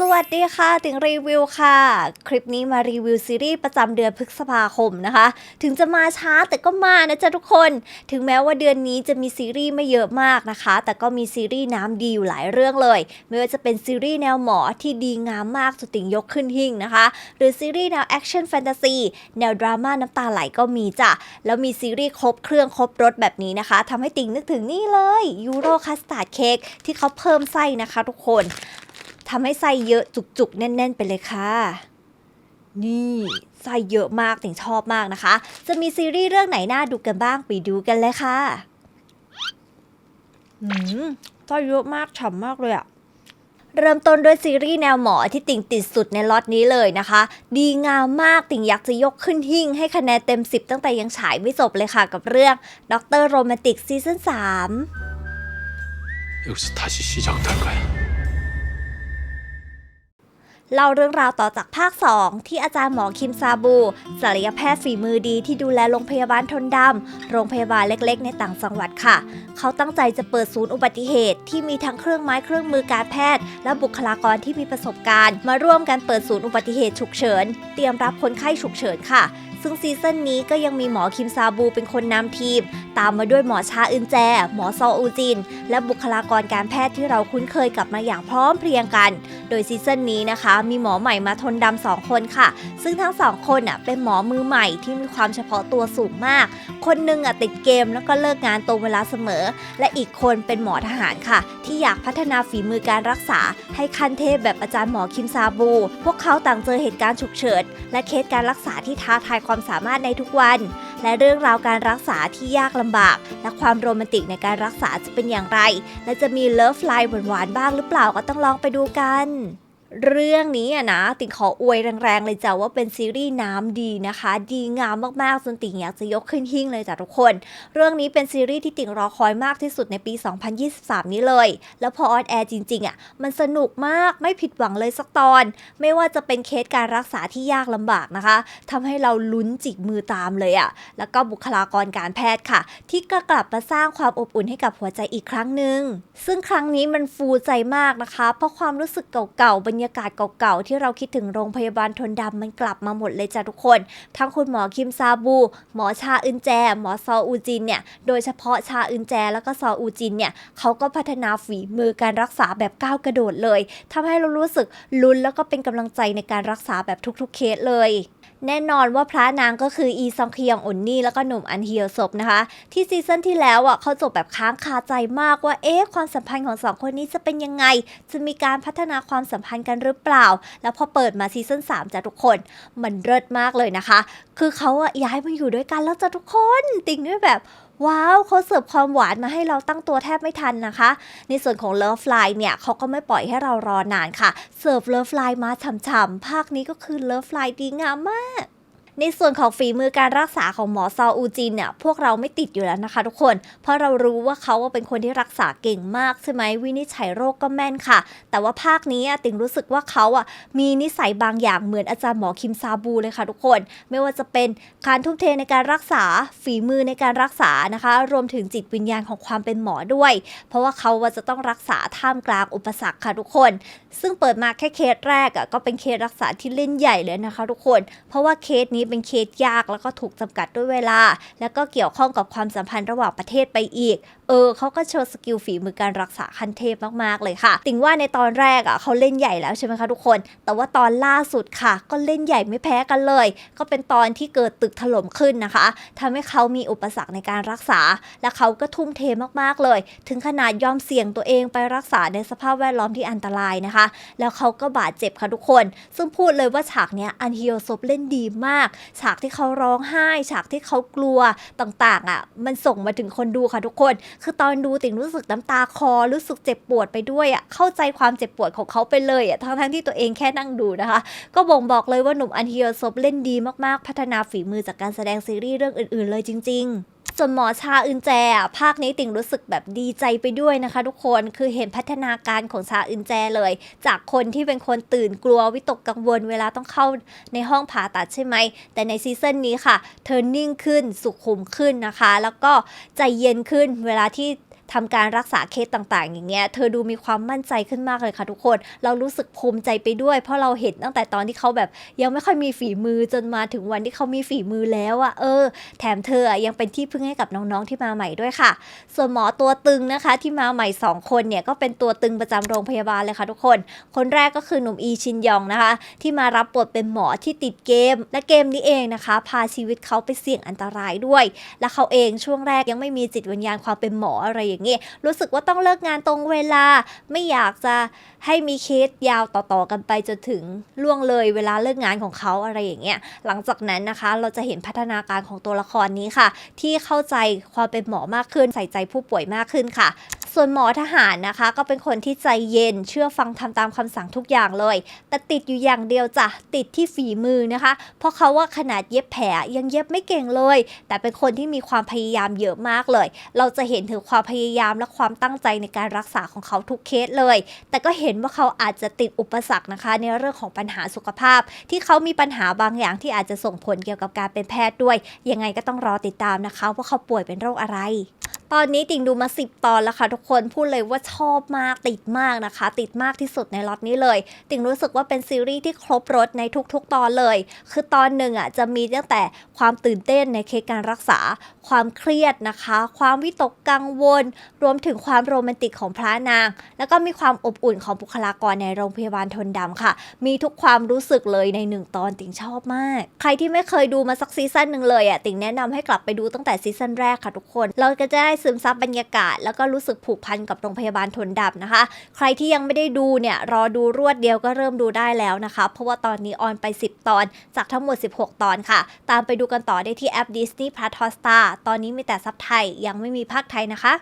สวัสดีค่ะ ติงรีวิวค่ะ คลิปนี้มารีวิวซีรีส์ประจำเดือนพฤษภาคมนะคะ ถึงจะมาช้าแต่ก็มานะจ๊ะทุกคน ถึงแม้ว่าเดือนนี้จะมีซีรีส์ไม่เยอะมากนะคะ แต่ก็มีซีรีส์น้ำดีอยู่หลายเรื่องเลย ไม่ว่าจะเป็นซีรีส์แนวหมอที่ดีงามมากจนติงยกขึ้นหิ่งนะคะ หรือซีรีส์แนวแอคชั่นแฟนตาซีแนวดราม่าน้ำตาไหลก็มีจ้ะ แล้วมีซีรีส์ครบเครื่องครบรสแบบนี้นะคะทำให้ติงนึกถึงนี่เลยยูโรคัสตาร์ดเค้กที่เขาเพิ่มไส้นะคะ ทุกคน ทำให้ไส้เยอะจุกๆ แน่น ๆ ไปเลยค่ะ นี่ไส้เยอะมากติงชอบมากนะคะ จะมีซีรีส์เรื่องไหนน่าดูกันบ้างไปดูกันเลยค่ะหืมไส้เยอะมากฉ่ำมากเลยอะเริ่มต้นด้วยซีรีส์แนวหมอที่ติ่งติดสุดในล็อตนี้เลยนะคะ ดีงามมากติ่งอยากจะยกขึ้นหิ่งให้คะแนนเต็ม 10 ตั้งแต่ยังฉายไม่จบเลยค่ะกับเรื่องด็อกเตอร์โรแมนติกซีซั่น3 เล่าเรื่องราวต่อจากภาค 2 ที่อาจารย์หมอคิมซาบูศัลยแพทย์ฝีมือดีที่ดูแลโรงพยาบาลทนดำ โรงพยาบาลเล็กๆ ในต่างจังหวัดค่ะ เขาตั้งใจจะเปิดศูนย์อุบัติเหตุ ที่มีทั้งเครื่องไม้เครื่องมือการแพทย์ และบุคลากรที่มีประสบการณ์ มาร่วมกันเปิดศูนย์อุบัติเหตุฉุกเฉิน เตรียมรับคนไข้ฉุกเฉินค่ะ ซึ่งซีซั่นนี้ก็ยังมีหมอคิมซาบูเป็นคนนำทีม ตามมาด้วยหมอชาอึนแจ หมอซออูจิน และบุคลากรการแพทย์ที่เราคุ้นเคยกลับมาอย่างพร้อมเพรียงกัน โดยซีซั่นนี้นะคะ มีหมอใหม่มาทนดำสองคนค่ะ ซึ่งทั้งสองคนอะเป็นหมอมือใหม่ที่มีความเฉพาะตัวสูงมาก คนหนึงอะติดเกมแล้วก็เลิกงานตรงเวลาเสมอ และอีกคนเป็นหมอทหารค่ะ ที่อยากพัฒนาฝีมือการรักษา ให้ขั้นเทพแบบอาจารย์หมอคิมซาบู พวกเขาต่างเจอเหตุการณ์ฉุกเฉินและเคสการรักษาที่ท้าทายความสามารถในทุกวัน และเรื่องราวการรักษาที่ยากลำบาก และความโรแมนติกในการรักษาจะเป็นอย่างไร และจะมีเลิฟไลน์หวานๆบ้างหรือเปล่าก็ต้องลองไปดูกัน เรื่องนี้อะนะติ่งขออวยแรงๆเลยจ้ะว่าเป็นซีรีส์น้ำดีนะคะ ดีงามมากๆจนติ่งอยากจะยกขึ้นหิ้งเลยจ้ะทุกคน เรื่องนี้เป็นซีรีส์ที่ติ่งรอคอยมากที่สุดในปี 2023 นี้เลย แล้วพอออนแอร์จริงๆอะมันสนุกมากไม่ผิดหวังเลยสักตอน ไม่ว่าจะเป็นเคสการรักษาที่ยากลำบากนะคะทำให้เราลุ้นจิกมือตามเลยอะแล้วก็บุคลากรการแพทย์ค่ะ ที่ก็กลับมาสร้างความอบอุ่นให้กับหัวใจอีกครั้งหนึ่งซึ่งครั้งนี้มันฟูใจมากนะคะ เพราะความรู้สึกเก่าๆบรรยยากาศเก่าๆ ที่เราคิดถึงโรงพยาบาลทนดำมันกลับมาหมดเลยจ้ะทุกคน ทั้งคุณหมอคิมซาบู หมอชาอึนแจ หมอซออูจินเนี่ย โดยเฉพาะชาอึนแจแล้วก็ซออูจินเนี่ยเขาก็พัฒนาฝีมือการรักษาแบบก้าวกระโดดเลยทำให้เรารู้สึกลุ้นแล้วก็เป็นกำลังใจในการรักษาแบบทุกๆเคสเลย แน่นอนว่าพระนางก็คืออีซองคยองอุนนี่แล้วก็หนุ่มอันเฮียวศพนะคะ ที่ซีซั่นที่แล้วอะเขาจบแบบค้างคาใจมากว่าเอ๊ะความสัมพันธ์ของสองคนนี้จะเป็นยังไง จะมีการพัฒนาความสัมพันธ์กันหรือเปล่า แล้วพอเปิดมาซีซั่น3จ้ะทุกคนมันเลิศมากเลยนะคะ คือเขาอะย้ายมาอยู่ด้วยกันแล้วจ้ะทุกคน ติ่งด้วยแบบ ว้าวเขาเสิร์ฟความหวานมาให้เราตั้งตัวแทบไม่ทันนะคะ ในส่วนของ Love Line เนี่ยเขาก็ไม่ปล่อยให้เรารอนานค่ะ เสิร์ฟ Love Line มาฉ่ำๆภาคนี้ก็คือ Love Line ดีงามมาก ในส่วนของฝีมือการรักษาของหมอซออูจินเนี่ยพวกเราไม่ติดอยู่แล้วนะคะทุกคน เพราะเรารู้ว่าเขาเป็นคนที่รักษาเก่งมากใช่ไหมวินิจฉัยโรคก็แม่นค่ะ แต่ว่าภาคนี้ติงรู้สึกว่าเขาอะมีนิสัยบางอย่างเหมือนอาจารย์หมอคิมซาบูเลยค่ะทุกคน ไม่ว่าจะเป็นการทุ่มเทในการรักษาฝีมือในการรักษานะคะ รวมถึงจิตวิญญาณของความเป็นหมอด้วย เพราะว่าเขาว่าจะต้องรักษาท่ามกลางอุปสรรคค่ะทุกคน ซึ่งเปิดมาแค่เคสแรกอะก็เป็นเคสรักษาที่เล่นใหญ่เลยนะคะ ทุกคน เพราะว่าเคสนี้เป็นเคสยากแล้วก็ถูกจำกัดด้วยเวลา แล้วก็เกี่ยวข้องกับความสัมพันธ์ระหว่างประเทศไปอีก เออเขาก็โชว์สกิลฝีมือการรักษาขั้นเทพมากๆเลยค่ะ ติงว่าในตอนแรกอะเขาเล่นใหญ่แล้วใช่ไหมคะทุกคน แต่ว่าตอนล่าสุดค่ะ ก็เล่นใหญ่ไม่แพ้กันเลย ก็เป็นตอนที่เกิดตึกถล่มขึ้นนะคะทำให้เขามีอุปสรรคในการรักษา และเขาก็ทุ่มเทมากๆเลย ถึงขนาดยอมเสี่ยงตัวเองไปรักษาในสภาพแวดล้อมที่อันตรายนะคะ แล้วเขาก็บาดเจ็บค่ะทุกคน ซึ่งพูดเลยว่าฉากเนี้ยอันฮิโอซบเล่นดีมากฉากที่เขาร้องไห้ ฉากที่เขากลัวต่างๆอะ มันส่งมาถึงคนดูค่ะทุกคน คือตอนดูติ่งรู้สึกน้ำตาคอรู้สึกเจ็บปวดไปด้วยอะเข้าใจความเจ็บปวดของเขาไปเลยอะทั้งๆที่ตัวเองแค่นั่งดูนะคะ ก็บ่งบอกเลยว่าหนุ่มอันเฮียซบเล่นดีมากๆ พัฒนาฝีมือจากการแสดงซีรีส์เรื่องอื่นๆเลยจริง ๆ ส่วนหมอชาอึนแจภาคนี้ติ่งรู้สึกแบบดีใจไปด้วยนะคะ ทุกคนคือเห็นพัฒนาการของชาอึนแจเลย จากคนที่เป็นคนตื่นกลัววิตกกังวลเวลาต้องเข้าในห้องผ่าตัดใช่ไหม แต่ในซีซั่นนี้ค่ะ เธอนิ่งขึ้นสุขุมขึ้นนะคะ แล้วก็ใจเย็นขึ้นเวลาที่ ทำการรักษาเคสต่างๆ อย่างเงี้ย เธอดูมีความมั่นใจขึ้นมากเลยค่ะทุกคน เรารู้สึกภูมิใจไปด้วย เพราะเราเห็นตั้งแต่ตอนที่เขาแบบยังไม่ค่อยมีฝีมือจนมาถึงวันที่เขามีฝีมือแล้วอะเออ แถมเธออะยังเป็นที่พึ่งให้กับน้องๆที่มาใหม่ด้วยค่ะ ส่วนหมอตัวตึงนะคะที่มาใหม่ 2 คนเนี่ยก็เป็นตัวตึงประจำโรงพยาบาลเลยค่ะทุกคน คนแรกก็คือหนุ่มอีชินยองนะคะ ที่มารับบทเป็นหมอที่ติดเกม และเกมนี้เองนะคะ พาชีวิตเขาไปเสี่ยงอันตรายด้วย และเขาเองช่วงแรกยังไม่มีจิตวิญญาณความเป็นหมออะไรอย่างนี้รู้สึกว่าต้องเลิกงานตรงเวลา ไม่อยากจะให้มีเคสยาวต่อๆกันไปจนถึงล่วงเลยเวลาเลิกงานของเขาอะไรอย่างเงี้ยหลังจากนั้นนะคะ เราจะเห็นพัฒนาการของตัวละครนี้ค่ะ ที่เข้าใจความเป็นหมอมากขึ้นใส่ใจผู้ป่วยมากขึ้นค่ะ ส่วนหมอทหารนะคะ ก็เป็นคนที่ใจเย็นเชื่อฟังทำตามคำสั่งทุกอย่างเลย แต่ติดอยู่อย่างเดียวจ้ะติดที่ฝีมือนะคะ เพราะเขาว่าขนาดเย็บแผลยังเย็บไม่เก่งเลย แต่เป็นคนที่มีความพยายามเยอะมากเลย เราจะเห็นถึงความพยายามและความตั้งใจในการรักษาของเขาทุกเคสเลย แต่ก็เห็นว่าเขาอาจจะติดอุปสรรคนะคะ ในเรื่องของปัญหาสุขภาพ ที่เขามีปัญหาบางอย่างที่อาจจะส่งผลเกี่ยวกับการเป็นแพทย์ด้วย ยังไงก็ต้องรอติดตามนะคะว่าเขาป่วยเป็นโรคอะไร ตอนนี้ติ่งดูมา 10 ตอนแล้วค่ะทุกคนพูดเลยว่าชอบมากติดมากนะคะ ติดมากที่สุดในล็อตนี้เลย ติ่งรู้สึกว่าเป็นซีรีส์ที่ครบรถในทุกๆ ตอนเลย คือตอนหนึ่งอะจะมีตั้งแต่ความตื่นเต้นในเคสการรักษา ความเครียดนะคะ ความวิตกกังวล รวมถึงความโรแมนติกของพระนาง แล้วก็มีความอบอุ่นของบุคลากรในโรงพยาบาลทนดำค่ะ มีทุกความรู้สึกเลยในหนึ่งตอนติ่งชอบมาก ใครที่ไม่เคยดูมาสักซีซั่นหนึ่งเลยอะติ่งแนะนำให้กลับไปดูตั้งแต่ซีซั่นแรกค่ะทุกคน เราก็จะได้ซึมซับบรรยากาศ แล้วก็รู้สึกผูกพันกับโรงพยาบาลทนดับนะคะ ใครที่ยังไม่ได้ดูเนี่ยรอดูรวดเดียวก็เริ่มดูได้แล้วนะคะ เพราะว่าตอนนี้ออนไป 10 ตอน จากทั้งหมด 16 ตอนค่ะ ตามไปดูกันต่อได้ที่แอป Disney Plus Hotstar ตอนนี้มีแต่ซับไทยยังไม่มีภาคไทยนะคะ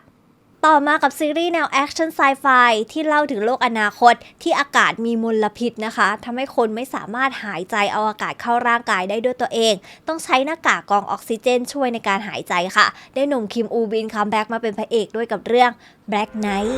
ต่อมากับซีรีส์แนวแอคชั่นไซไฟที่เล่าถึงโลกอนาคตที่อากาศมีมลพิษนะคะทำให้คนไม่สามารถหายใจเอาอากาศเข้าร่างกายได้ด้วยตัวเอง ต้องใช้หน้ากากกรองออกซิเจนช่วยในการหายใจค่ะ ได้หนุ่มคิมอูบินคัมแบ็กมาเป็นพระเอกด้วยกับเรื่อง Black Knight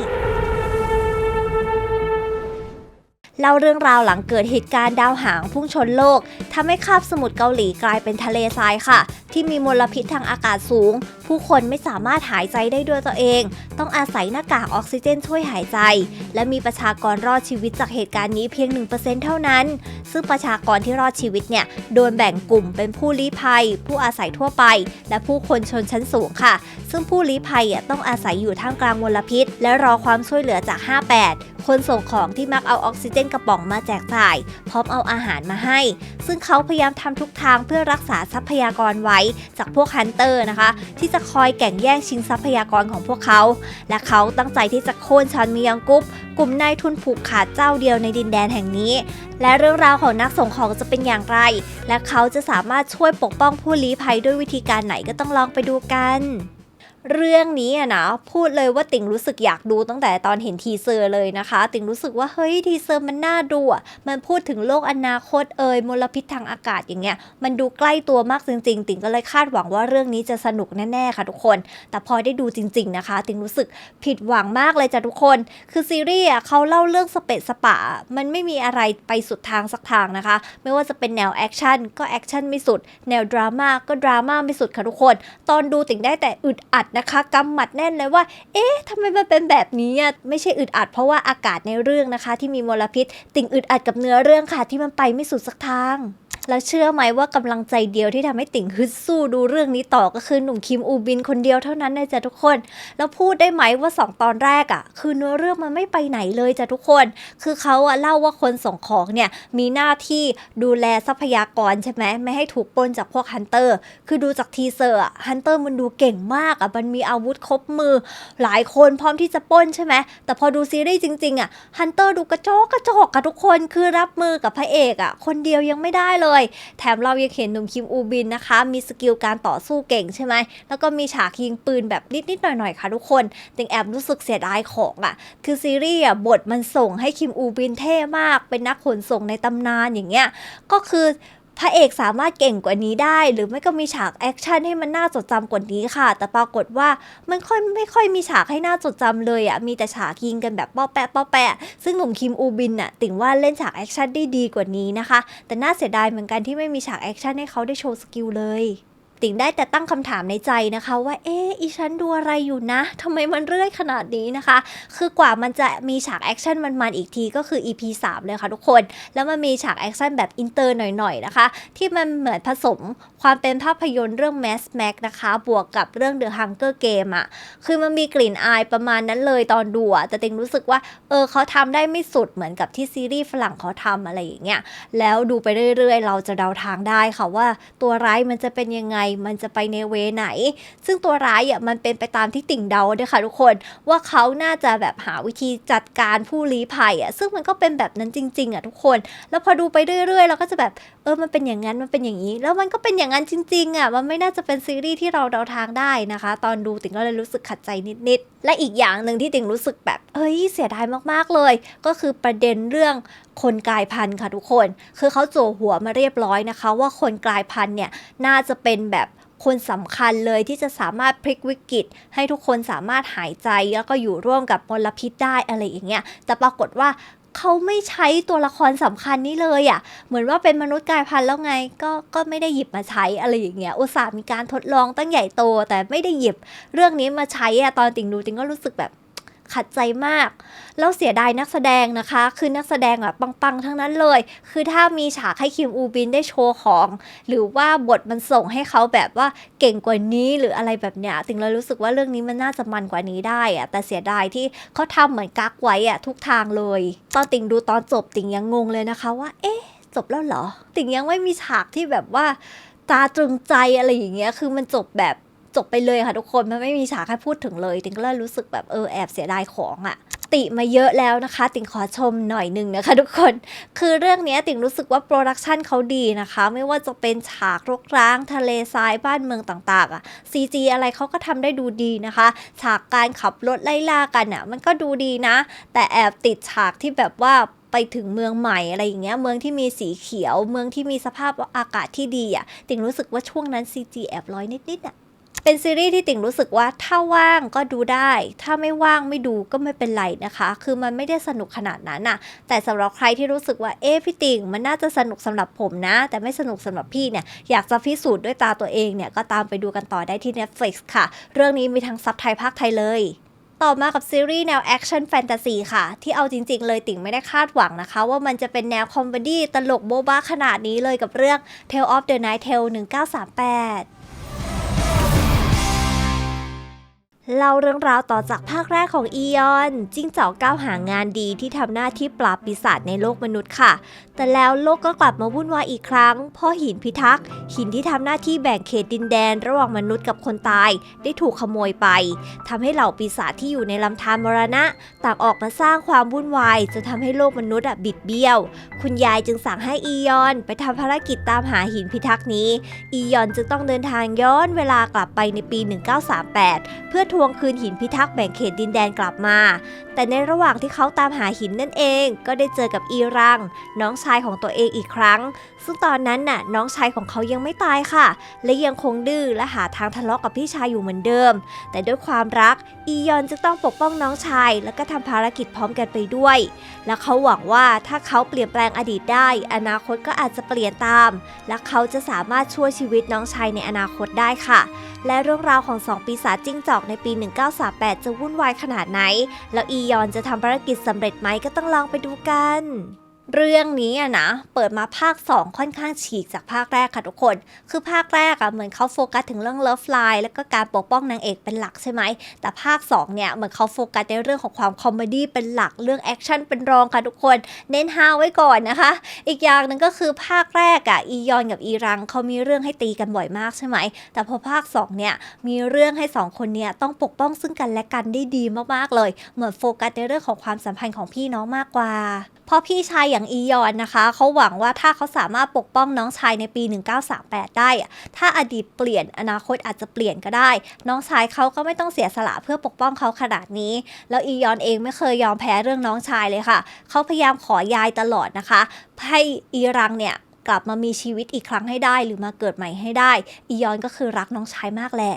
เล่าเรื่องราวหลังเกิดเหตุการณ์ดาวหางพุ่งชนโลกทำให้คาบสมุทรเกาหลีกลายเป็นทะเลทรายค่ะ ที่มีมลพิษทางอากาศสูง ผู้คนไม่สามารถหายใจได้ด้วยตัวเอง ต้องอาศัยหน้ากากออกซิเจนช่วยหายใจ และมีประชากรรอดชีวิตจากเหตุการณ์นี้เพียง 1%เท่านั้น ซึ่งประชากรที่รอดชีวิตเนี่ยโดนแบ่งกลุ่มเป็นผู้ลี้ภัย ผู้อาศัยทั่วไป และผู้คนชนชั้นสูงค่ะ ซึ่งผู้ลี้ภัยต้องอาศัยอยู่ท่ามกลางมลพิษ และรอความช่วยเหลือจาก 58 คนส่งของที่มักเอาออกซิเจนกระป๋องมาแจกจ่าย พร้อมเอาอาหารมาให้ ซึ่งเขาพยายามทำทุกทางเพื่อรักษาทรัพยากรไว้จากพวกฮันเตอร์นะคะ ที่จะคอยแก่งแย่งชิงทรัพยากรของพวกเขา และเขาตั้งใจที่จะโค่นชอนมียังกุ๊บกลุ่มนายทุนผูกขาดเจ้าเดียวในดินแดนแห่งนี้ และเรื่องราวของนักส่งของจะเป็นอย่างไร และเขาจะสามารถช่วยปกป้องผู้ลี้ภัยด้วยวิธีการไหนก็ต้องลองไปดูกัน เรื่องนี้อะนะพูดเลยว่าติ่งรู้สึกอยากดูตั้งแต่ตอนเห็นทีเซอร์เลยนะคะ ติ่งรู้สึกว่าเฮ้ยทีเซอร์มันน่าดูอะมันพูดถึงโลกอนาคตเอ่ยมลพิษทางอากาศอย่างเงี้ยมันดูใกล้ตัวมากจริงๆ ติ่งก็เลยคาดหวังว่าเรื่องนี้จะสนุกแน่ๆค่ะทุกคน แต่พอได้ดูจริง ๆนะคะ ติ่งรู้สึกผิดหวังมากเลยจ้ะทุกคน คือซีรีส์อะเขาเล่าเรื่องสเปะสปะ มันไม่มีอะไรไปสุดทางสักทางนะคะ ไม่ว่าจะเป็นแนวแอคชั่นก็แอคชั่นไม่สุด แนวดราม่าก็ดราม่าไม่สุดค่ะทุกคน ตอนดูติ่งได้แต่อึดอัดนะคะกำหมัดแน่นเลยว่า เอ๊ะทำไมมันเป็นแบบนี้อะไม่ใช่อึดอัดเพราะว่าอากาศในเรื่องนะคะ ที่มีมลพิษ ติ่งอึดอัดกับเนื้อเรื่องค่ะที่มันไปไม่สุดสักทาง แล้วเชื่อไหมว่ากำลังใจเดียวที่ทำให้ติ่งฮึดสู้ดูเรื่องนี้ต่อก็คือหนุ่มคิมอูบินคนเดียวเท่านั้นนะจ๊ะทุกคน แล้วพูดได้ไหมว่าสองตอนแรกอะ่ะ คือเนื้อเรื่องมันไม่ไปไหนเลยจ้ะทุกคน คือเขาอะเล่าว่าคนส่งของเนี่ยมีหน้าที่ดูแลทรัพยากรใช่ไหมไม่ให้ถูกปล้นจากพวกฮันเตอร์ คือดูจากทีเซอร์อะฮันเตอร์มันดูเก่งมากอะมันมีอาวุธครบมือ หลายคนพร้อมที่จะปล้นใช่ไหมแต่พอดูซีรีส์จริงๆอะฮันเตอร์ดูกระจอกกระจอกกับทุกคนคือรับมือกับพระเอกอะคนเดียวยังไม่ได้เลยแถมเรายังเห็นหนุ่มคิมอูบินนะคะ มีสกิลการต่อสู้เก่งใช่ไหม แล้วก็มีฉากยิงปืนแบบนิดๆหน่อยๆค่ะทุกคนติงแอบรู้สึกเสียดายของอะ่ะ คือซีรีส์อะบทมันส่งให้คิมอูบินเท่มาก เป็นนักขนส่งในตำนานอย่างเงี้ย ก็คือ พระเอกสามารถเก่งกว่านี้ได้ หรือไม่ก็มีฉากแอคชั่นให้มันน่าจดจำกว่านี้ค่ะ แต่ปรากฏว่ามันค่อยไม่ค่อยมีฉากให้น่าจดจำเลยอะ่ะมีแต่ฉากยิงกันแบบป้อแปะป้อแปะ ซึ่งหนุ่มคิมอูบินน่ะติ่งว่าเล่นฉากแอคชั่นได้ดีกว่านี้นะคะ แต่น่าเสียดายเหมือนกันที่ไม่มีฉากแอคชั่นให้เขาได้โชว์สกิลเลย ติ่งได้แต่ตั้งคำถามในใจนะคะ ว่าเอ๊ะอีฉันดูอะไรอยู่นะทำไมมันเรื่อยขนาดนี้นะคะ คือกว่ามันจะมีฉากแอคชั่นมันๆอีกทีก็คือ EP 3 เลยค่ะทุกคน แล้วมันมีฉากแอคชั่นแบบอินเตอร์หน่อยๆนะคะ ที่มันเหมือนผสมความเป็นภาพยนตร์เรื่อง Mass Max นะคะ บวกกับเรื่อง The Hunger Game อะคือมันมีกลิ่นอายประมาณนั้นเลยตอนดูอะแต่ติงรู้สึกว่าเออเขาทำได้ไม่สุดเหมือนกับที่ซีรีส์ฝรั่งเขาทำอะไรอย่างเงี้ยแล้วดูไปเรื่อยๆ เราจะเดาทางได้ค่ะว่าตัวร้ายมันจะเป็นยังไงมันจะไปในเวไหน ซึ่งตัวร้ายอะมันเป็นไปตามที่ติ่งเดาด้วยค่ะทุกคนว่าเขาน่าจะแบบหาวิธีจัดการผู้ลี้ภัยอะซึ่งมันก็เป็นแบบนั้นจริง ๆอะทุกคน แล้วพอดูไปเรื่อยๆเราก็จะแบบเออมันเป็นอย่างนั้นมันเป็นอย่างนี้ แล้วมันก็เป็นอย่างนั้นจริงๆอะมันไม่น่าจะเป็นซีรีส์ที่เราเดาทางได้นะคะ ตอนดูติ่งก็เลยรู้สึกขัดใจนิดๆและอีกอย่างหนึ่งที่ติ่งรู้สึกแบบเฮ้ยเสียดายมากๆเลย ก็คือประเด็นเรื่อง คนกลายพันธุ์ค่ะทุกคน คือเขาโจหัวมาเรียบร้อยนะคะ ว่าคนกลายพันธุ์เนี่ยน่าจะเป็นแบบคนสำคัญเลยที่จะสามารถพลิกวิกฤต ให้ทุกคนสามารถหายใจแล้วก็อยู่ร่วมกับมลพิษได้อะไรอย่างเงี้ยแต่ปรากฏว่าเขาไม่ใช้ตัวละครสำคัญนี้เลยอะ่ะ เหมือนว่าเป็นมนุษย์กลายพันธุ์แล้วไง ก็ก็ไม่ได้หยิบมาใช้อะไรอย่างเงี้ย อุตส่าห์มีการทดลองตั้งใหญ่โตแต่ไม่ได้หยิบ เรื่องนี้มาใช้อะตอนติงดูติงก็รู้สึกแบบ ขัดใจมาก แล้วเสียดายนักแสดงนะคะ คือนักแสดงอะปังๆ ทั้งนั้นเลย คือถ้ามีฉากให้คิมอูบินได้โชว์ของ หรือว่าบทมันส่งให้เขาแบบว่าเก่งกว่านี้หรืออะไรแบบเนี้ยติงเลยรู้สึกว่าเรื่องนี้มันน่าจะมันกว่านี้ได้อะแต่เสียดายที่เขาทำเหมือนกักไว้อะทุกทางเลย ตอนติงดูตอนจบติงยังงงเลยนะคะว่า เอ๊ะจบแล้วเหรอ ติงยังไม่มีฉากที่แบบว่าตาตรึงใจอะไรอย่างเงี้ย คือมันจบแบบ จบไปเลยค่ะทุกคนมันไม่มีฉากให้พูดถึงเลยติงก็เลยรู้สึกแบบเออแอบเสียดายของอะ่ะติมาเยอะแล้วนะคะ ติงขอชมหน่อยหนึ่งนะคะทุกคน คือเรื่องนี้ติงรู้สึกว่าโปรดักชันเขาดีนะคะ ไม่ว่าจะเป็นฉากรกร้าง ทะเลทรายบ้านเมืองต่างๆอะ่ะ CG อะไรเขาก็ทำได้ดูดีนะคะ ฉากการขับรถไล่ล่ากันอะ่ะ มันก็ดูดีนะ แต่แอบติดฉากที่แบบว่าไปถึงเมืองใหม่อะไรอย่างเงี้ยเมืองที่มีสีเขียว เมืองที่มีสภาพอากาศที่ดีอะติงรู้สึกว่าช่วงนั้น CG แอบร้อยนิดๆอะ เป็นซีรีส์ที่ติ่งรู้สึกว่าถ้าว่างก็ดูได้ ถ้าไม่ว่างไม่ดูก็ไม่เป็นไรนะคะ คือมันไม่ได้สนุกขนาดนั้นน่ะ แต่สำหรับใครที่รู้สึกว่าเอ๊ะพี่ติ่งมันน่าจะสนุกสำหรับผมนะ แต่ไม่สนุกสำหรับพี่เนี่ยอยากจะพิสูจน์ด้วยตาตัวเองเนี่ยก็ตามไปดูกันต่อได้ที่ Netflix ค่ะ เรื่องนี้มีทั้งซับไทยภาคไทยเลยต่อมากับซีรีส์แนวแอคชั่นแฟนตาซีค่ะ ที่เอาจริง ๆ เลยติ่งไม่ได้คาดหวังนะคะ ว่ามันจะเป็นแนวคอมเมดี้ตลกโบ๊ะบ้าขนาดนี้เลยกับเรื่อง Tale of the Night Tale 1938 เล่าเรื่องราวต่อจากภาคแรกของอียอน จิ้งจอกก้าวหางานดีที่ทำหน้าที่ปราบปีศาจในโลกมนุษย์ค่ะ แต่แล้วโลกก็กลับมาวุ่นวายอีกครั้งเพราะหินพิทักษ์ หินที่ทำหน้าที่แบ่งเขตดินแดนระหว่างมนุษย์กับคนตาย ได้ถูกขโมยไปทำให้เหล่าปีศาจที่อยู่ในลำธารมรณะ ต่างออกมาสร้างความวุ่นวายจนทำให้โลกมนุษย์อะบิดเบี้ยว คุณยายจึงสั่งให้อียอน ไปทำภารกิจตามหาหินพิทักษ์นี้ อียอนจึงต้องเดินทางย้อนเวลากลับไปในปี 1938 เพื่อทวงคืนหินพิทักษ์แบ่งเขตดินแดนกลับมา แต่ในระหว่างที่เขาตามหาหินนั่นเอง ก็ได้เจอกับอีรัง น้องชายของตัวเองอีกครั้ง ซึ่งตอนนั้นน่ะน้องชายของเขายังไม่ตายค่ะ และยังคงดื้อและหาทางทะเลาะกับพี่ชายอยู่เหมือนเดิม แต่ด้วยความรักอียอนจึงต้องปกป้องน้องชาย แล้วก็ทำภารกิจพร้อมกันไปด้วย และเขาหวังว่าถ้าเขาเปลี่ยนแปลงอดีตได้ อนาคตก็อาจจะเปลี่ยนตาม และเขาจะสามารถช่วยชีวิตน้องชายในอนาคตได้ค่ะ และเรื่องราวของสองปีศาจจิ้งจอกในปี 1938 จะวุ่นวายขนาดไหน แล้วอียอนจะทำภารกิจสำเร็จไหมก็ต้องลองไปดูกัน เรื่องนี้อะนะเปิดมาภาค 2 ค่อนข้างฉีกจากภาคแรกค่ะทุกคน คือภาคแรกอะเหมือนเขาโฟกัสถึงเรื่องเลิฟไลน์แล้วก็การปกป้องนางเอกเป็นหลักใช่ไหม แต่ภาค 2 เนี่ยเหมือนเขาโฟกัสในเรื่องของความคอมเมดี้เป็นหลักเรื่องแอคชั่นเป็นรองค่ะทุกคน เน้นฮาไว้ก่อนนะคะ อีกอย่างหนึ่งก็คือภาคแรกอะอียอนกับอีรังเขามีเรื่องให้ตีกันบ่อยมากใช่ไหม แต่พอภาค 2 เนี่ยมีเรื่องให้สองคนเนี่ยต้องปกป้องซึ่งกันและกันได้ดีมากๆเลย เหมือนโฟกัสในเรื่องของความสัมพันธ์ของพี่น้องมากกว่า เพราะพี่ชายอย่างอียอนนะคะ เขาหวังว่าถ้าเขาสามารถปกป้องน้องชายในปี 1938 ได้ถ้าอดีตเปลี่ยนอนาคตอาจจะเปลี่ยนก็ได้ น้องชายเขาก็ไม่ต้องเสียสละเพื่อปกป้องเขาขนาดนี้ แล้วอียอนเองไม่เคยยอมแพ้เรื่องน้องชายเลยค่ะ เขาพยายามขอยายตลอดนะคะ ให้อีรังเนี่ยกลับมามีชีวิตอีกครั้งให้ได้ หรือมาเกิดใหม่ให้ได้ อียอนก็คือรักน้องชายมากแหละ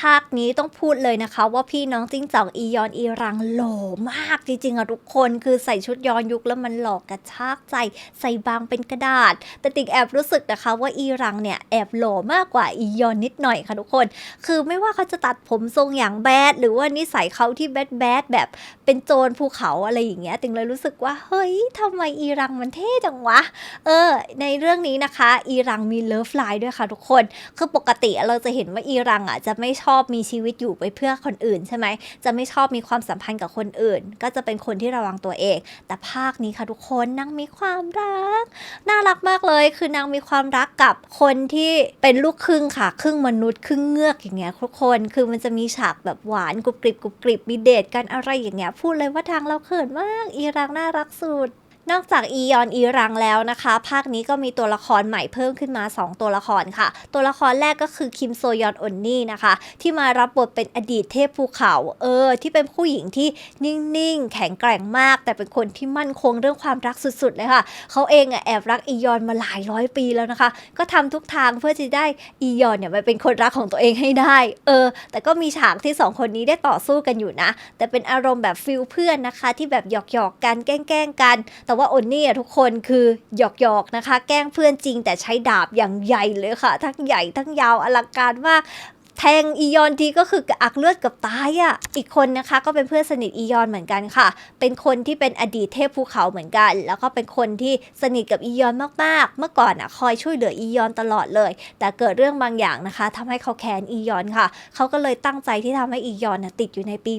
ภาคนี้ต้องพูดเลยนะคะ ว่าพี่น้องจิ้งจอกอียอนอีรังหล่อมากจริงๆอะทุกคนคือใส่ชุดย้อนยุคแล้วมันหลอกกระชากใจ ใส่บางเป็นกระดาษ แต่ติ๊กแอบรู้สึกนะคะว่าอีรังเนี่ยแอบหล่อมากกว่าอียอนนิดหน่อยค่ะทุกคน คือไม่ว่าเขาจะตัดผมทรงอย่างแบดหรือว่านิสัยเขาที่แบดแบดแบบเป็นโจรภูเขาอะไรอย่างเงี้ยติงเลยรู้สึกว่าเฮ้ยทำไมอีรังมันเท่จังวะเออ ในเรื่องนี้นะคะ อีรังมีเลิฟไลน์ด้วยค่ะทุกคน คือปกติเราจะเห็นว่าอีรังอะจะไม่ชอบมีชีวิตอยู่ไปเพื่อคนอื่นใช่ไหม จะไม่ชอบมีความสัมพันธ์กับคนอื่น ก็จะเป็นคนที่ระวังตัวเอง แต่ภาคนี้ค่ะทุกคนนางมีความรัก น่ารักมากเลยคือนางมีความรักกับคนที่เป็นลูกครึ่งค่ะ ครึ่งมนุษย์ครึ่งเงือกอย่างเงี้ยทุกคนคือมันจะมีฉากแบบหวานกรุบกริบกรุบกริบมีเดทกันอะไรอย่างเงี้ยพูดเลยว่าทางเราเขินมากอีรังน่ารักสุด นอกจากอียอนอีรังแล้วนะคะ ภาคนี้ก็มีตัวละครใหม่เพิ่มขึ้นมา 2 ตัวละครค่ะ ตัวละครแรกก็คือคิมโซยอนอนนี่นะคะ ที่มารับบทเป็นอดีตเทพภูเขาเออ ที่เป็นผู้หญิงที่นิ่งๆ แข็งแกร่งมาก แต่เป็นคนที่มั่นคงเรื่องความรักสุดๆเลยค่ะ เขาเองอะแอบรักอียอนมาหลายร้อยปีแล้วนะคะ ก็ทำทุกทางเพื่อจะได้อียอนเนี่ยมาเป็นคนรักของตัวเองให้ได้เออแต่ก็มีฉากที่สองคนนี้ได้ต่อสู้กันอยู่นะ แต่เป็นอารมณ์แบบฟิลเพื่อนนะคะ ที่แบบหยอกๆกันแกล้งๆกันแต่ว่าโอนนี่อะทุกคนคือหยอกๆนะคะ แกล้งเพื่อนจริงแต่ใช้ดาบอย่างใหญ่เลยค่ะ ทั้งใหญ่ทั้งยาวอลังการมาก แทงอียอนทีก็คือกระอักเลือดกับตายอะ่ะ อีกคนนะคะก็เป็นเพื่อนสนิทอียอนเหมือนกันค่ะ เป็นคนที่เป็นอดีตเทพภูเขาเหมือนกัน แล้วก็เป็นคนที่สนิทกับอียอนมากๆ เมื่อก่อนอะคอยช่วยเหลืออียอนตลอดเลย แต่เกิดเรื่องบางอย่างนะคะทำให้เขาแค้นอียอนค่ะ เขาก็เลยตั้งใจที่ทำให้อียอนน่ะติดอยู่ในปี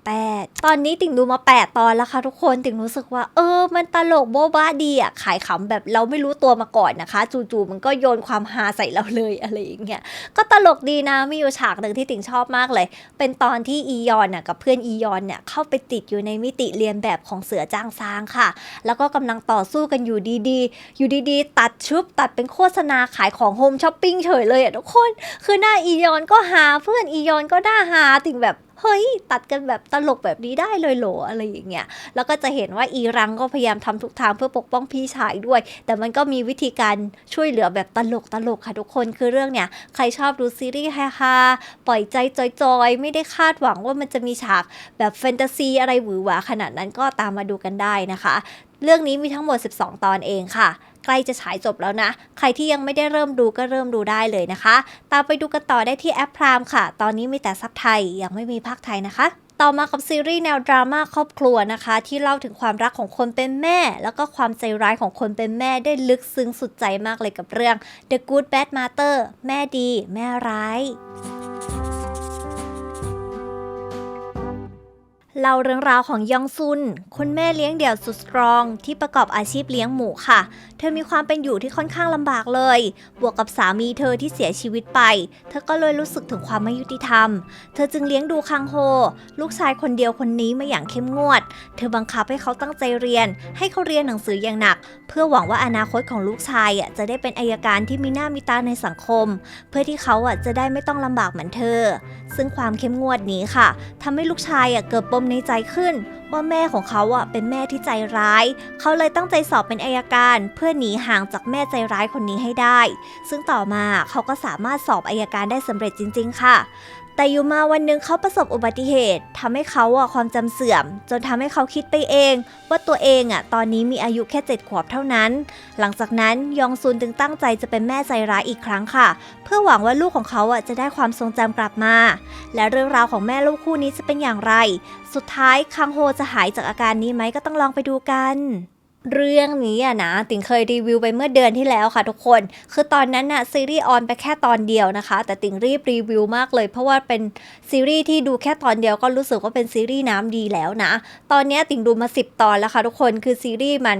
1938 ตอนนี้ติ่งดูมา 8 ตอนแล้วค่ะทุกคนติ่งรู้สึกว่า เออ มันตลกโบ๊ะบ้าดีอะขายขำแบบเราไม่รู้ตัวมาก่อนนะคะ จู่ๆมันก็โยนความฮาใส่เราเลยอะไรอย่างเงี้ยก็ตลกดีนะมีอยู่ฉากหนึ่งที่ติ่งชอบมากเลย เป็นตอนที่อียอนน่ะกับเพื่อนอียอนเนี่ยเข้าไปติดอยู่ในมิติเรียนแบบของเสือจ้างซางค่ะ แล้วก็กำลังต่อสู้กันอยู่ดีๆ อยู่ดีๆ ตัดชุบตัดเป็นโฆษณาขายของโฮมช้อปปิ้งเฉยเลยอะทุกคน คือหน้าอียอนก็หาเพื่อนอียอนก็หน้าหาติ่งแบบ เฮ้ย ตัดกันแบบตลกแบบนี้ได้เลยเหรออะไรอย่างเงี้ยแล้วก็จะเห็นว่าอีรังก็พยายามทำทุกทางเพื่อปกป้องพี่ชายด้วย แต่มันก็มีวิธีการช่วยเหลือแบบตลกตลกค่ะทุกคนคือเรื่องเนี้ยใครชอบดูซีรีส์ฮาๆปล่อยใจจอยๆ ไม่ได้คาดหวังว่ามันจะมีฉากแบบแฟนตาซีอะไรหวือหวาขนาดนั้นก็ตามมาดูกันได้นะคะ เรื่องนี้มีทั้งหมด 12 ตอนเองค่ะ ใกล้จะฉายจบแล้วนะ ใครที่ยังไม่ได้เริ่มดูก็เริ่มดูได้เลยนะคะ ตามไปดูกันต่อได้ที่แอปพรามค่ะ ตอนนี้มีแต่ซับไทย ยังไม่มีภาคไทยนะคะต่อมากับซีรีส์แนวดราม่าครอบครัวนะคะ ที่เล่าถึงความรักของคนเป็นแม่ แล้วก็ความใจร้ายของคนเป็นแม่ได้ลึกซึ้งสุดใจมากเลยกับเรื่อง The Good Bad Mother แม่ดี แม่ร้าย เล่าเรื่องราวของยองซุน คุณแม่เลี้ยงเดี่ยวสุดสตรอง ที่ประกอบอาชีพเลี้ยงหมูค่ะ เธอมีความเป็นอยู่ที่ค่อนข้างลำบากเลย บวกกับสามีเธอที่เสียชีวิตไป เธอก็เลยรู้สึกถึงความไม่ยุติธรรม เธอจึงเลี้ยงดูคังโฮ ลูกชายคนเดียวคนนี้มาอย่างเข้มงวด เธอบังคับให้เขาตั้งใจเรียน ให้เขาเรียนหนังสืออย่างหนัก เพื่อหวังว่าอนาคตของลูกชายจะได้เป็นอายการที่มีหน้ามีตาในสังคม เพื่อที่เขาจะได้ไม่ต้องลำบากเหมือนเธอ ซึ่งความเข้มงวดนี้ค่ะทำให้ลูกชายเกิดปมในใจขึ้น ว่าแม่ของเขาอะเป็นแม่ที่ใจร้าย เขาเลยตั้งใจสอบเป็นอายการเพื่อหนีห่างจากแม่ใจร้ายคนนี้ให้ได้ ซึ่งต่อมาเขาก็สามารถสอบอายการได้สำเร็จจริง ๆ ค่ะ แต่อยู่มาวันหนึ่งเขาประสบอุบัติเหตุทำให้เขาอะความจำเสื่อม จนทำให้เขาคิดไปเอง ว่าตัวเองอะตอนนี้มีอายุแค่เจ็ดขวบเท่านั้น หลังจากนั้นยองซุนจึงตั้งใจจะเป็นแม่ใจร้ายอีกครั้งค่ะ เพื่อหวังว่าลูกของเขาอะจะได้ความทรงจำกลับมา และเรื่องราวของแม่ลูกคู่นี้จะเป็นอย่างไร สุดท้ายคังโฮจะหายจากอาการนี้ไหมก็ต้องลองไปดูกัน เรื่องนี้อะนะติงเคยรีวิวไปเมื่อเดือนที่แล้วค่ะทุกคน คือตอนนั้นน่ะซีรีส์ออนไปแค่ตอนเดียวนะคะ แต่ติงรีบรีวิวมากเลย เพราะว่าเป็นซีรีส์ที่ดูแค่ตอนเดียวก็รู้สึกว่าเป็นซีรีส์น้ำดีแล้วนะ ตอนนี้ติงดูมา 10 ตอนแล้วค่ะทุกคนคือซีรีส์มัน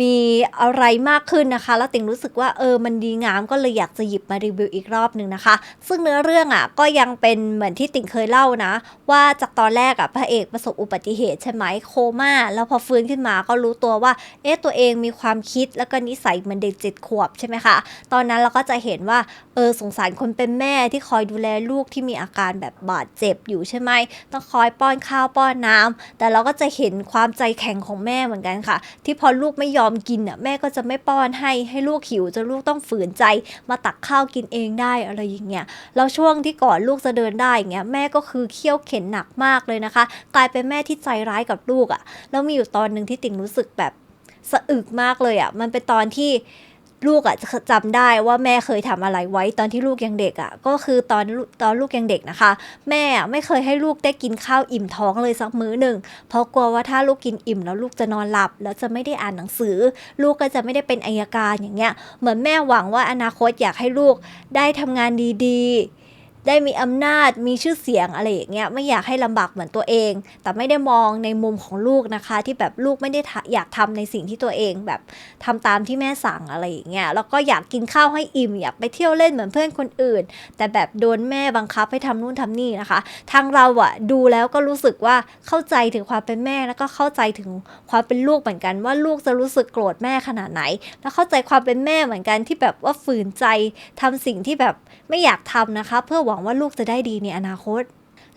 มีอะไรมากขึ้นนะคะ แล้วติ่งรู้สึกว่าเออมันดีงามก็เลยอยากจะหยิบมารีวิวอีกรอบหนึ่งนะคะ ซึ่งเนื้อเรื่องอะก็ยังเป็นเหมือนที่ติ่งเคยเล่านะ ว่าจากตอนแรกอะพระเอกประสบอุบัติเหตุใช่ไหมโคม่าแล้วพอฟื้นขึ้นมาก็รู้ตัวว่า เอ๊ะตัวเองมีความคิดแล้วก็นิสัยเหมือนเด็กเจ็ดขวบใช่ไหมคะตอนนั้นเราก็จะเห็นว่า ออสงสารคนเป็นแม่ที่คอยดูแลลูกที่มีอาการแบบบาดเจ็บอยู่ใช่ไหมต้องคอยป้อนข้าวป้อนน้ำแต่เราก็จะเห็นความใจแข็งของแม่เหมือนกันค่ะ ที่พอลูกไม่ยยอมกินอะแม่ก็จะไม่ป้อนให้ให้ลูกหิวจนลูกต้องฝืนใจมาตักข้าวกินเองได้อะไรอย่างเงี้ยแล้วช่วงที่ก่อนลูกจะเดินได้อย่างเงี้ยแม่ก็คือเคี่ยวเข็นหนักมากเลยนะคะ กลายเป็นแม่ที่ใจร้ายกับลูกอะแล้วมีอยู่ตอนหนึ่งที่ติ่งรู้สึกแบบสะอึกมากเลยอะมันเป็นตอนที่ ลูกอะจะจำได้ว่าแม่เคยทำอะไรไว้ตอนที่ลูกยังเด็กอะก็คือตอนตอนลูกยังเด็กนะคะ แม่อะไม่เคยให้ลูกได้กินข้าวอิ่มท้องเลยสักมื้อหนึ่งเพราะกลัวว่าถ้าลูกกินอิ่มแล้วลูกจะนอนหลับ แล้วจะไม่ได้อ่านหนังสือ ลูกก็จะไม่ได้เป็นอายการอย่างเงี้ย เหมือนแม่หวังว่าอนาคตอยากให้ลูกได้ทำงานดีๆ ได้มีอำนาจมีชื่อเสียงอะไรอย่างเงี้ยไม่อยากให้ลำบากเหมือนตัวเอง แต่ไม่ได้มองในมุมของลูกนะคะ ที่แบบลูกไม่ได้อยากทำในสิ่งที่ตัวเองแบบทำตามที่แม่สั่งอะไรอย่างเงี้ยแล้วก็อยากกินข้าวให้อิ่มอยากไปเที่ยวเล่นเหมือนเพื่อนคนอื่น แต่แบบโดนแม่บังคับให้ทำนู่นทำนี่นะคะ ทางเราอะดูแล้วก็รู้สึกว่าเข้าใจถึงความเป็นแม่แล้วก็เข้าใจถึงความเป็นลูกเหมือนกัน ว่าลูกจะรู้สึกโกรธแม่ขนาดไหน แล้วเข้าใจความเป็นแม่เหมือนกันที่แบบว่าฝืนใจทำสิ่งที่แบบไม่อยากทำนะคะ เพื่อหวังว่าลูกจะได้ดีในอนาคต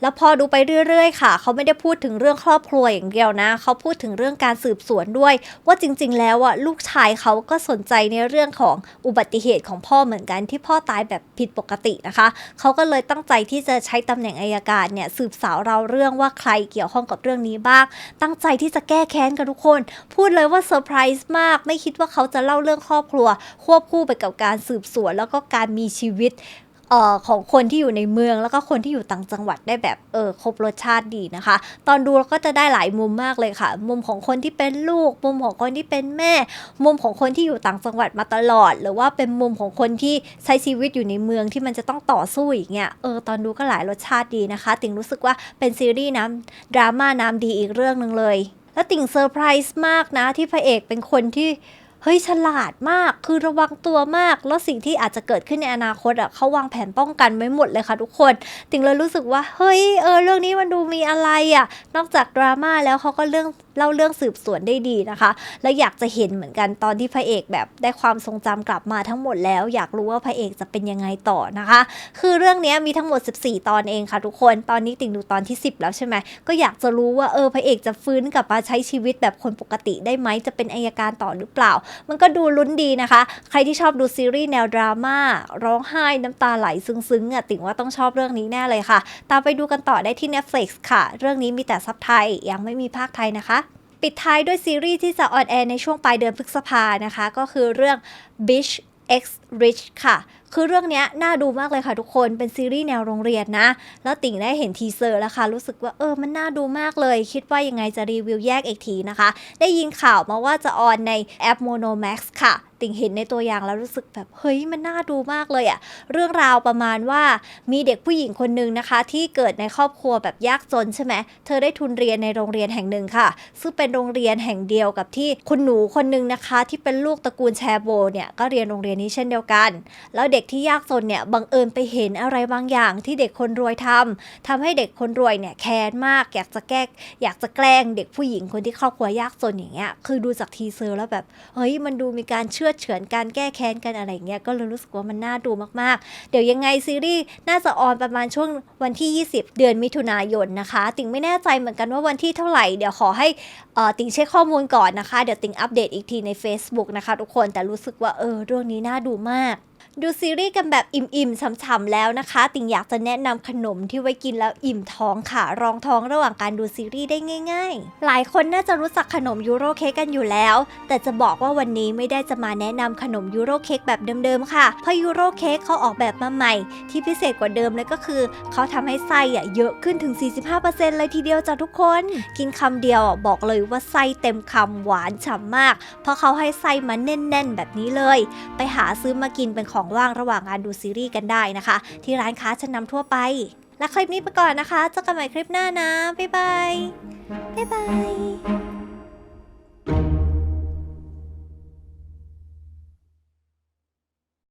แล้วพอดูไปเรื่อยๆ ค่ะ เขาไม่ได้พูดถึงเรื่องครอบครัวอย่างเดียวนะ เขาพูดถึงเรื่องการสืบสวนด้วย ว่าจริง ๆ แล้วอะลูกชายเขาก็สนใจในเรื่องของอุบัติเหตุของพ่อเหมือนกันที่พ่อตายแบบผิดปกตินะคะ เขาก็เลยตั้งใจที่จะใช้ตำแหน่งอายการเนี่ยสืบสาวเราเรื่องว่าใครเกี่ยวข้องกับเรื่องนี้บ้าง ตั้งใจที่จะแก้แค้นกันทุกคน พูดเลยว่าเซอร์ไพรส์มาก ไม่คิดว่าเขาจะเล่าเรื่องครอบครัว ควบคู่ไปกับการสืบสวนแล้วก็การมีชีวิต ออของคนที่อยู่ในเมืองแล้วก็คนที่อยู่ต่างจังหวัดได้แบบเออครบรสชาติดีนะคะ ตอนดูเราก็จะได้หลายมุมมากเลยค่ะ มุมของคนที่เป็นลูก มุมของคนที่เป็นแม่ มุมของคนที่อยู่ต่างจังหวัดมาตลอด หรือว่าเป็นมุมของคนที่ใช้ชีวิตอยู่ในเมืองที่มันจะต้องต่อสู้อย่างเงี้ยเออตอนดูก็หลายรสชาติดีนะคะ ติ่งรู้สึกว่าเป็นซีรีส์น้ำดราม่าน้ำดีอีกเรื่องหนึ่งเลย แล้วติ่งเซอร์ไพรส์มากนะที่พระเอกเป็นคนที่ เฮ้ยฉลาดมากคือระวังตัวมาก แล้วสิ่งที่อาจจะเกิดขึ้นในอนาคตอะเขาวางแผนป้องกันไว้หมดเลยค่ะทุกคน ติงเลยรู้สึกว่า เฮ้ยเออเรื่องนี้มันดูมีอะไรอะนอกจากดราม่าแล้วเขาก็เรื่อง เล่าเรื่องสืบสวนได้ดีนะคะ แล้วอยากจะเห็นเหมือนกันตอนที่พระเอกแบบได้ความทรงจำกลับมาทั้งหมดแล้ว อยากรู้ว่าพระเอกจะเป็นยังไงต่อนะคะ คือเรื่องนี้มีทั้งหมด 14 ตอนเองค่ะทุกคนตอนนี้ติงดูตอนที่ 10 แล้วใช่ไหมก็อยากจะรู้ว่าเออพระเอกจะฟื้นกลับมาใช้ชีวิตแบบคนปกติได้ไหมจะเป็นอายการต่อหรือเปล่า มันก็ดูลุ้นดีนะคะ ใครที่ชอบดูซีรีส์แนวดราม่าร้องไห้น้ำตาไหลซึ้งๆอะติงว่าต้องชอบเรื่องนี้แน่เลยค่ะ ตามไปดูกันต่อได้ที่ Netflix ค่ะ เรื่องนี้มีแต่ซับไทยยังไม่มีภาคไทยนะคะ ปิดท้ายด้วยซีรีส์ที่จะออนแอร์ในช่วงปลายเดือนพฤษภานะคะ ก็คือเรื่อง Bitch X Rich ค่ะ คือเรื่องเนี้ยน่าดูมากเลยค่ะทุกคนเป็นซีรีส์แนวโรงเรียนนะ แล้วติ่งได้เห็นทีเซอร์แล้วค่ะรู้สึกว่าเออมันน่าดูมากเลย คิดว่ายังไงจะรีวิวแยกอีกทีนะคะ ได้ยินข่าวมาว่าจะออนในแอป Monomax ค่ะติ่งเห็นในตัวอย่างแล้วรู้สึกแบบเฮ้ยมันน่าดูมากเลยอะเรื่องราวประมาณว่ามีเด็กผู้หญิงคนหนึ่งนะคะ ที่เกิดในครอบครัวแบบยากจนใช่ไหมเธอได้ทุนเรียนในโรงเรียนแห่งหนึ่งค่ะ ซึ่งเป็นโรงเรียนแห่งเดียวกับที่คุณหนูคนหนึ่งนะคะ ที่เป็นลูกตระกูลแชโบเนี่ยก็เรียนโรงเรียนนี้เช่นเดียวกัน แล้วเด็กที่ยากจนเนี่ยบังเอิญไปเห็นอะไรบางอย่างที่เด็กคนรวยทำทำให้เด็กคนรวยเนี่ยแค้นมาก อยากจะแก้อยากจะแกล้งเด็กผู้หญิงคนที่ครอบครัวยากจนอย่างเงี้ยคือดูจากทีเซอร์แล้วแบบเฮ้ยมันดูมีการเชื่อเฉือนการแก้แค้นกันอะไรเงี้ยก็เลยรู้สึกว่ามันน่าดูมากๆ เดี๋ยวยังไงซีรีส์น่าจะออนประมาณช่วงวันที่ 20 เดือนมิถุนายนนะคะ ติงไม่แน่ใจเหมือนกันว่าวันที่เท่าไหร่เดี๋ยวขอให้อ่อติงเช็คข้อมูลก่อนนะคะ เดี๋ยวติงอัปเดตอีกทีใน Facebook นะคะทุกคนแต่รู้สึกว่าเออเรื่องนี้น่าดูมาก ดูซีรีส์กันแบบอิ่มๆฉ่ำๆแล้วนะคะ ติงอยากจะแนะนำขนมที่ไว้กินแล้วอิ่มท้องค่ะ รองท้องระหว่างการดูซีรีส์ได้ง่าย ๆ หลายคนน่าจะรู้จักขนมยูโรเค้กกันอยู่แล้ว แต่จะบอกว่าวันนี้ไม่ได้จะมาแนะนำขนมยูโรเค้กแบบเดิมๆค่ะ เพราะยูโรเค้กเขาออกแบบมาใหม่ ที่พิเศษกว่าเดิมเลยก็คือ เขาทำให้ไส้อะเยอะขึ้นถึง 45%เลยทีเดียวจ้ะทุกคน กินคำเดียวบอกเลยว่าไส้เต็มคำหวานฉ่ำมาก เพราะเขาให้ไส้มาแน่น ๆ แบบนี้เลย ไปหาซื้อมากินเป็นของของว่างระหว่างงานดูซีรีส์กันได้นะคะ ที่ร้านค้าชั้นนำทั่วไป และคลิปนี้ไปก่อนนะคะเจอกันใหม่คลิปหน้านะบ๊ายบายบ๊ายบาย